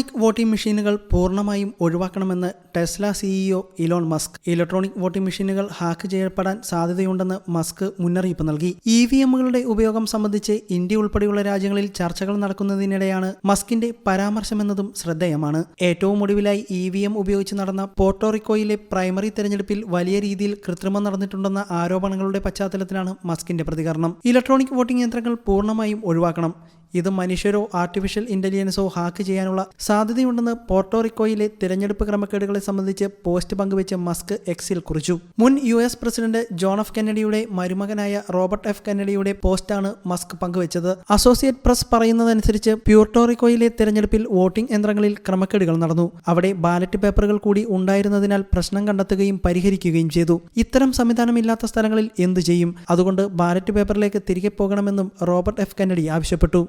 Electronic voting മെഷീനുകൾ പൂർണമായും ഒഴിവാക്കണമെന്ന് Tesla CEO Elon Musk. Electronic voting മെഷീനുകൾ ഹാക്ക് ചെയ്യപ്പെടാൻ സാധ്യതയുണ്ടെന്ന് മസ്ക് മുന്നറിയിപ്പ് നൽകി. ഇ വി എമ്മുകളുടെ ഉപയോഗം സംബന്ധിച്ച് ഇന്ത്യ ഉൾപ്പെടെയുള്ള രാജ്യങ്ങളിൽ ചർച്ചകൾ നടക്കുന്നതിനിടെയാണ് മസ്കിന്റെ പരാമർശമെന്നതും ശ്രദ്ധേയമാണ്. ഏറ്റവും ഒടുവിലായി ഇ വി എം ഉപയോഗിച്ച് നടന്ന പോർട്ടോറിക്കോയിലെ പ്രൈമറി തെരഞ്ഞെടുപ്പിൽ വലിയ രീതിയിൽ കൃത്രിമം നടന്നിട്ടുണ്ടെന്ന ആരോപണങ്ങളുടെ പശ്ചാത്തലത്തിലാണ് മസ്കിന്റെ പ്രതികരണം. ഇലക്ട്രോണിക് വോട്ടിംഗ് യന്ത്രങ്ങൾ പൂർണമായും ഒഴിവാക്കണം. ഇത് മനുഷ്യരോ ആർട്ടിഫിഷ്യൽ ഇന്റലിജൻസോ ഹാക്ക് ചെയ്യാനുള്ള സാധ്യതയുണ്ടെന്ന് പോർട്ടോറിക്കോയിലെ തിരഞ്ഞെടുപ്പ് ക്രമക്കേടുകളെ സംബന്ധിച്ച് പോസ്റ്റ് പങ്കുവച്ച് മസ്ക് എക്സിൽ കുറിച്ചു. മുൻ U S president John F കെന്നഡിയുടെ മരുമകനായ റോബർട്ട് എഫ് കെന്നഡിയുടെ പോസ്റ്റാണ് മസ്ക് പങ്കുവച്ചത്. അസോസിയേറ്റ് പ്രസ് പറയുന്നതനുസരിച്ച് പ്യൂർട്ടോറിക്കോയിലെ തിരഞ്ഞെടുപ്പിൽ വോട്ടിംഗ് യന്ത്രങ്ങളിൽ ക്രമക്കേടുകൾ നടന്നു. അവിടെ ബാലറ്റ് പേപ്പറുകൾ കൂടി ഉണ്ടായിരുന്നതിനാൽ പ്രശ്നം കണ്ടെത്തുകയും പരിഹരിക്കുകയും ചെയ്തു. ഇത്തരം സംവിധാനമില്ലാത്ത സ്ഥലങ്ങളിൽ എന്തു ചെയ്യും? അതുകൊണ്ട് ബാലറ്റ് പേപ്പറിലേക്ക് തിരികെ പോകണമെന്നും റോബർട്ട് എഫ് കെന്നഡി ആവശ്യപ്പെട്ടു.